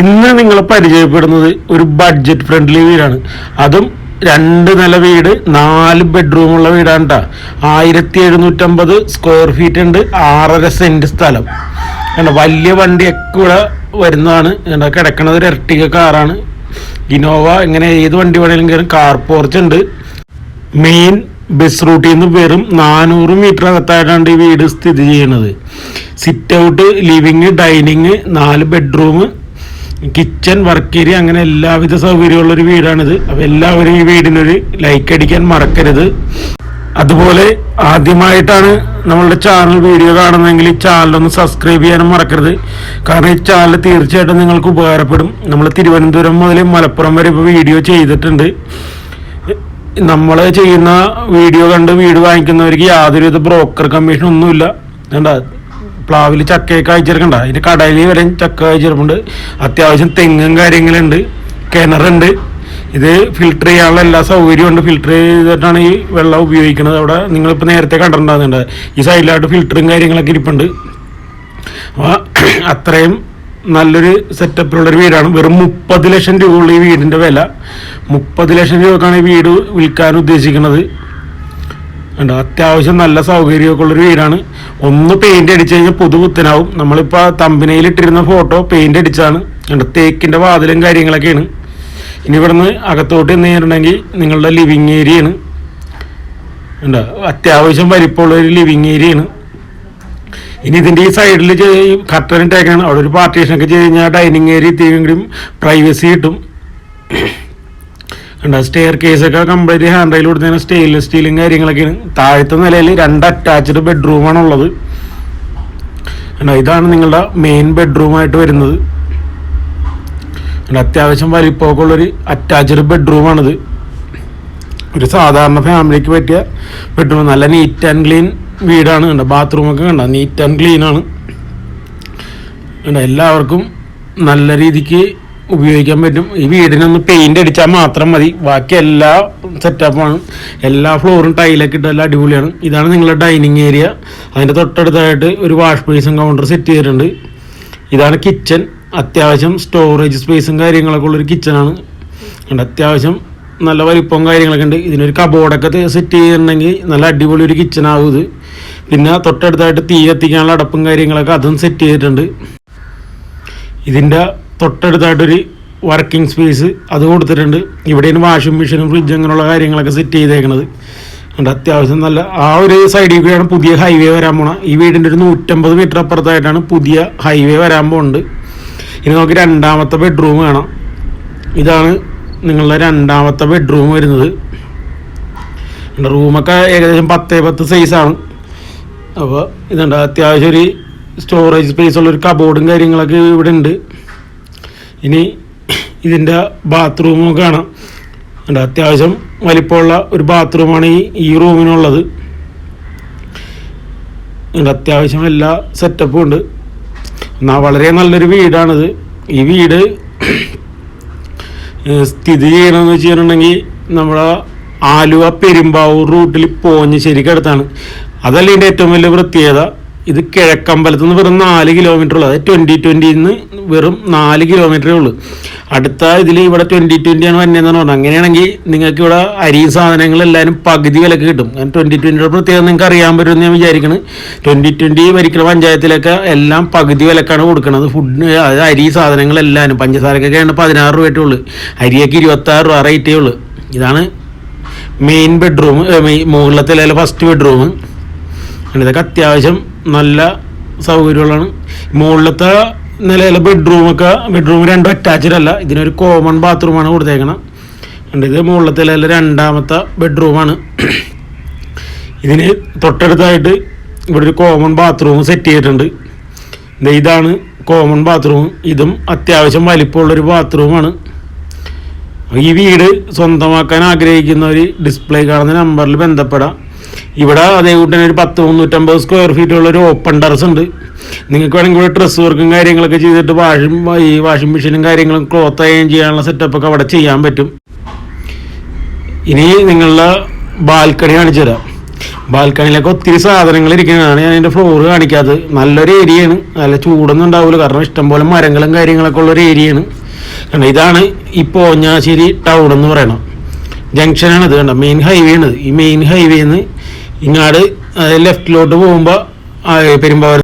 ഇന്ന് നിങ്ങൾ പരിചയപ്പെടുന്നത് ഒരു ബഡ്ജറ്റ് ഫ്രണ്ട്ലി വീടാണ്. അതും രണ്ട് നില വീട് നാല് ബെഡ്റൂം ഉള്ള വീടാണ് കേട്ടോ ആയിരത്തി എഴുന്നൂറ്റമ്പത് സ്ക്വയർ ഫീറ്റ് ഉണ്ട് ആറര സെന്റ് സ്ഥലം. കണ്ടോ വലിയ വണ്ടിയൊക്കെ ഇവിടെ വരുന്നതാണ്. കണ്ടോ കിടക്കണത് ഒരു എർട്ടിക കാറാണ് ഇനോവ ഇങ്ങനെ ഏത് വണ്ടി വേണമെങ്കിലും കയറും കാർ പോർച്ച് ഉണ്ട്. മെയിൻ ബസ് റൂട്ടിൽ നിന്ന് വെറും നാനൂറ് മീറ്റർ അകത്തായിട്ടാണ് ഈ വീട് സ്ഥിതി ചെയ്യുന്നത്. സിറ്റ് ഔട്ട് ലിവിങ് ഡൈനിങ് നാല് ബെഡ്റൂം കിച്ചൺ വർക്ക് ഏരിയ അങ്ങനെ എല്ലാവിധ സൗകര്യമുള്ളൊരു വീടാണിത്. അപ്പോൾ എല്ലാവരും ഈ വീടിനൊരു ലൈക്ക് അടിക്കാൻ മറക്കരുത്. അതുപോലെ ആദ്യമായിട്ടാണ് നമ്മളുടെ ചാനൽ വീഡിയോ കാണുന്നതെങ്കിൽ ഈ ചാനലൊന്ന് സബ്സ്ക്രൈബ് ചെയ്യാനും മറക്കരുത്. കാരണം ഈ ചാനൽ തീർച്ചയായിട്ടും നിങ്ങൾക്ക് ഉപകാരപ്പെടും. നമ്മൾ തിരുവനന്തപുരം മുതൽ മലപ്പുറം വരെ ഇപ്പോൾ വീഡിയോ ചെയ്തിട്ടുണ്ട്. നമ്മൾ ചെയ്യുന്ന വീഡിയോ കണ്ട് വീട് വാങ്ങിക്കുന്നവർക്ക് യാതൊരുവിധ ബ്രോക്കർ കമ്മീഷൻ ഒന്നുമില്ല. കണ്ട? പ്ലാവിൽ ചക്കയൊക്കെ അയച്ചിരിക്കണ്ട അതിന്റെ കടയിൽ വരെ ചക്ക അയച്ചിരിപ്പുണ്ട് അത്യാവശ്യം തെങ്ങും കാര്യങ്ങളുണ്ട്. കിണറുണ്ട്. ഇത് ഫിൽട്ടർ ചെയ്യാനുള്ള എല്ലാ സൗകര്യവും ഉണ്ട്. ഫിൽട്ടർ ചെയ്തിട്ടാണ് ഈ വെള്ളം ഉപയോഗിക്കുന്നത്. അവിടെ നിങ്ങളിപ്പോൾ നേരത്തെ കണ്ടിട്ടുണ്ടാകുന്നുണ്ട്. ഈ സൈഡിലായിട്ട് ഫിൽറ്ററും കാര്യങ്ങളൊക്കെ ഇരിപ്പുണ്ട്. അപ്പോൾ അത്രയും നല്ലൊരു സെറ്റപ്പിലുള്ളൊരു വീടാണ്. വെറും മുപ്പത് ലക്ഷം രൂപയുള്ള ഈ വീടിന്റെ വില. മുപ്പത് ലക്ഷം രൂപക്കാണ് ഈ വീട് വിൽക്കാൻ ഉദ്ദേശിക്കുന്നത്. ഉണ്ട് അത്യാവശ്യം നല്ല സൗകര്യമൊക്കെ ഉള്ളൊരു വീടാണ്. ഒന്ന് പെയിന്റ് അടിച്ചു കഴിഞ്ഞാൽ പുതുപുത്തനാവും നമ്മളിപ്പോൾ തമ്പനയിൽ ഇട്ടിരുന്ന ഫോട്ടോ പെയിന്റ് അടിച്ചാണ് ഉണ്ട് തേക്കിന്റെ വാതിലും കാര്യങ്ങളൊക്കെയാണ്. ഇനി ഇവിടുന്ന് അകത്തോട്ട് എന്ന് കഴിഞ്ഞിട്ടുണ്ടെങ്കിൽ നിങ്ങളുടെ ലിവിങ് ഏരിയയാണ് ഉണ്ട് അത്യാവശ്യം വലിപ്പമുള്ള ഒരു ലിവിങ് ഏരിയയാണ് ഇനി ഇതിന്റെ ഈ സൈഡിൽ കർട്ടൻ ഇട്ടേക്കാണ്. അവിടെ ഒരു പാർട്ടീഷൻ ഒക്കെ ചെയ്ത് കഴിഞ്ഞാൽ ഡൈനിങ് ഏരിയ എത്തിയെങ്കിലും പ്രൈവസി കിട്ടും. കണ്ട സ്റ്റെയർ ഒക്കെ കംപ്ലീറ്റ് ഹാൻഡ് റൈൽ കൊടുത്തതിന് സ്റ്റെയിൻലെസ് സ്റ്റീലും കാര്യങ്ങളൊക്കെ താഴത്തെ നിലയിൽ രണ്ട് അറ്റാച്ച്ഡ് ബെഡ്റൂമാണ് ഉള്ളത്. കണ്ടോ ഇതാണ് നിങ്ങളുടെ മെയിൻ ബെഡ്റൂമായിട്ട് വരുന്നത്. അത്യാവശ്യം വലിപ്പമൊക്കെ ഉള്ളൊരു അറ്റാച്ച്ഡ് ബെഡ്റൂമാണിത് ഒരു സാധാരണ ഫാമിലിക്ക് പറ്റിയ ബെഡ്റൂം നല്ല നീറ്റ് ആൻഡ് ക്ലീൻ വീടാണ്. കണ്ടോ ബാത്റൂമൊക്കെ കണ്ട നീറ്റ് ആൻഡ് ക്ലീൻ ആണ്. കണ്ടോ എല്ലാവർക്കും നല്ല രീതിക്ക് ഉപയോഗിക്കാൻ പറ്റും. ഈ വീടിനൊന്ന് പെയിന്റ് അടിച്ചാൽ മാത്രം മതി. ബാക്കി എല്ലാ സെറ്റപ്പാണ് എല്ലാ ഫ്ലോറും ടൈലൊക്കെ ഇട്ട് എല്ലാം അടിപൊളിയാണ്. ഇതാണ് നിങ്ങളുടെ ഡൈനിങ് ഏരിയ അതിന്റെ തൊട്ടടുത്തായിട്ട് ഒരു വാഷ് ബേസും കൗണ്ടർ സെറ്റ് ചെയ്തിട്ടുണ്ട്. ഇതാണ് കിച്ചൺ അത്യാവശ്യം സ്റ്റോറേജ് സ്പേസും കാര്യങ്ങളൊക്കെ ഉള്ളൊരു കിച്ചണാണ് അത്യാവശ്യം നല്ല വലിപ്പവും കാര്യങ്ങളൊക്കെ ഉണ്ട്. ഇതിനൊരു കബോർഡൊക്കെ സെറ്റ് ചെയ്തിട്ടുണ്ടെങ്കിൽ നല്ല അടിപൊളി ഒരു കിച്ചൺ ആവും ഇത്. പിന്നെ തൊട്ടടുത്തായിട്ട് തീ കത്തിക്കാനുള്ള അടപ്പും കാര്യങ്ങളൊക്കെ അതും സെറ്റ് ചെയ്തിട്ടുണ്ട്. ഇതിന്റെ തൊട്ടടുത്തായിട്ടൊരു വർക്കിംഗ് സ്പേസ് അത് കൊടുത്തിട്ടുണ്ട്. ഇവിടെയാണ് വാഷിംഗ് മെഷീനും ഫ്രിഡ്ജ് അങ്ങനെയുള്ള കാര്യങ്ങളൊക്കെ സെറ്റ് ചെയ്തേക്കണത്. ഉണ്ട് അത്യാവശ്യം നല്ല ആ ഒരു സൈഡിൽ കൂടെയാണ് പുതിയ ഹൈവേ വരാൻ പോണ. ഈ വീടിന്റെ ഒരു നൂറ്റമ്പത് മീറ്റർ അപ്പുറത്തായിട്ടാണ് പുതിയ ഹൈവേ വരാൻ പോകുന്നത് ഇനി നമുക്ക് രണ്ടാമത്തെ ബെഡ്റൂം വേണം ഇതാണ് നിങ്ങളുടെ രണ്ടാമത്തെ ബെഡ്റൂം വരുന്നത്. റൂമൊക്കെ ഏകദേശം പത്തേ പത്ത് സൈസാണ് അപ്പോൾ ഇതുണ്ട് അത്യാവശ്യം ഒരു സ്റ്റോറേജ് സ്പേസ് ഉള്ള ഒരു കബോർഡും കാര്യങ്ങളൊക്കെ ഇവിടെ ഉണ്ട് ഇനി ഇതിന്റെ ബാത്റൂമും കാണാം. ഉണ്ട് അത്യാവശ്യം വലിപ്പമുള്ള ഒരു ബാത്റൂമാണ് ഈ ഈ റൂമിനുള്ളത് അത്യാവശ്യം എല്ലാ സെറ്റപ്പും ഉണ്ട്. എന്നാൽ വളരെ നല്ലൊരു വീടാണിത്. ഈ വീട് സ്ഥിതി ചെയ്യണമെന്ന് വെച്ചിട്ടുണ്ടെങ്കിൽ നമ്മുടെ ആലുവ പെരുമ്പാവൂർ റൂട്ടിൽ പോഞ്ഞ് അടുത്താണ് അതല്ല ഇതിന്റെ ഏറ്റവും വലിയ പ്രത്യേകത? ഇത് കിഴക്കമ്പലത്തു നിന്ന് വെറും നാല് കിലോമീറ്റർ ഉള്ളൂ. അതായത് ട്വന്റി ട്വന്റിയിൽ നിന്ന് വെറും നാല് കിലോമീറ്ററേ ഉള്ളൂ. അടുത്ത ഇതിൽ ഇവിടെ ട്വന്റി ട്വന്റിയാണ് വന്നതെന്ന് പറഞ്ഞത്. അങ്ങനെയാണെങ്കിൽ നിങ്ങൾക്ക് ഇവിടെ അരിയും സാധനങ്ങളെല്ലാവരും പകുതി വിലക്ക് കിട്ടും. കാരണം ട്വന്റി ട്വന്റിയുടെ പ്രത്യേകത നിങ്ങൾക്ക് അറിയാൻ പറ്റുമെന്ന് ഞാൻ വിചാരിക്കുന്നത് ട്വന്റി ട്വന്റി ഭരിക്കുന്ന പഞ്ചായത്തിലൊക്കെ എല്ലാം പകുതി വിലക്കാണ് കൊടുക്കുന്നത് ഫുഡ് അതായത് അരി സാധനങ്ങളെല്ലാവരും പഞ്ചസാരക്കൊക്കെ ആണ് പതിനാറ് രൂപയേ ഉള്ളൂ. അരിയൊക്കെ ഇരുപത്താറ് രൂപ റേറ്റേ ഉള്ളൂ. ഇതാണ് മെയിൻ ബെഡ്റൂം മുകളിലത്തെ അല്ലെങ്കിൽ ഫസ്റ്റ് ബെഡ്റൂം ഇതൊക്കെ അത്യാവശ്യം നല്ല സൗകര്യങ്ങളാണ്. മുകളിലത്തെ നിലയിലെ ബെഡ്റൂമൊക്കെ ബെഡ്റൂം രണ്ടും അറ്റാച്ച്ഡ് അല്ല. ഇതിനൊരു കോമൺ ബാത്റൂമാണ് കൊടുത്തേക്കണം. ഉണ്ട് ഇത് മുകളിലത്തെ നിലയിലെ രണ്ടാമത്തെ ബെഡ്റൂമാണ് ഇതിന് തൊട്ടടുത്തായിട്ട് ഇവിടെ ഒരു കോമൺ ബാത്റൂം സെറ്റ് ചെയ്തിട്ടുണ്ട് ഇതാണ് കോമൺ ബാത്റൂം ഇതും അത്യാവശ്യം വലിപ്പമുള്ളൊരു ബാത്റൂമാണ് ഈ വീട് സ്വന്തമാക്കാൻ ആഗ്രഹിക്കുന്ന ഒരു ഡിസ്പ്ലേ കാണുന്ന നമ്പറിൽ ബന്ധപ്പെടാം. ഇവിടെ അതേ കൂട്ടിന് ഒരു പത്ത് മുന്നൂറ്റമ്പത് സ്ക്വയർ ഫീറ്റ് ഉള്ള ഒരു ഓപ്പൺ ടെറസ് ഉണ്ട്. നിങ്ങൾക്ക് വേണമെങ്കിൽ ഇവിടെ ഡ്രസ്സ് വർക്കും കാര്യങ്ങളൊക്കെ ചെയ്തിട്ട് വാഷിംഗ് ഈ വാഷിംഗ് മെഷീനും കാര്യങ്ങളും ക്ലോത്ത് അയൺ ചെയ്യാനുള്ള സെറ്റപ്പൊക്കെ അവിടെ ചെയ്യാൻ പറ്റും. ഇനി നിങ്ങളുടെ ബാൽക്കണി കാണിച്ചു തരാം. ബാൽക്കണിയിലൊക്കെ ഒത്തിരി സാധനങ്ങൾ ഇരിക്കുന്നതാണ്. ഞാൻ അതിന്റെ ഫ്ലോർ കാണിക്കാത്തത്. നല്ലൊരു ഏരിയയാണ് നല്ല ചൂടൊന്നും ഉണ്ടാവില്ല കാരണം ഇഷ്ടംപോലെ മരങ്ങളും കാര്യങ്ങളൊക്കെ ഉള്ളൊരു ഏരിയയാണ് കാരണം ഇതാണ് ഈ പോഞ്ഞാശ്ശേരി ടൗൺ എന്ന് പറയണം. ഇത് കണ്ട? മെയിൻ ഹൈവേ ആണ് ഈ മെയിൻ ഹൈവേന്ന് ഇങ്ങാട് ലെഫ്റ്റിലോട്ട് പോകുമ്പോൾ പെരുമ്പാവൂർ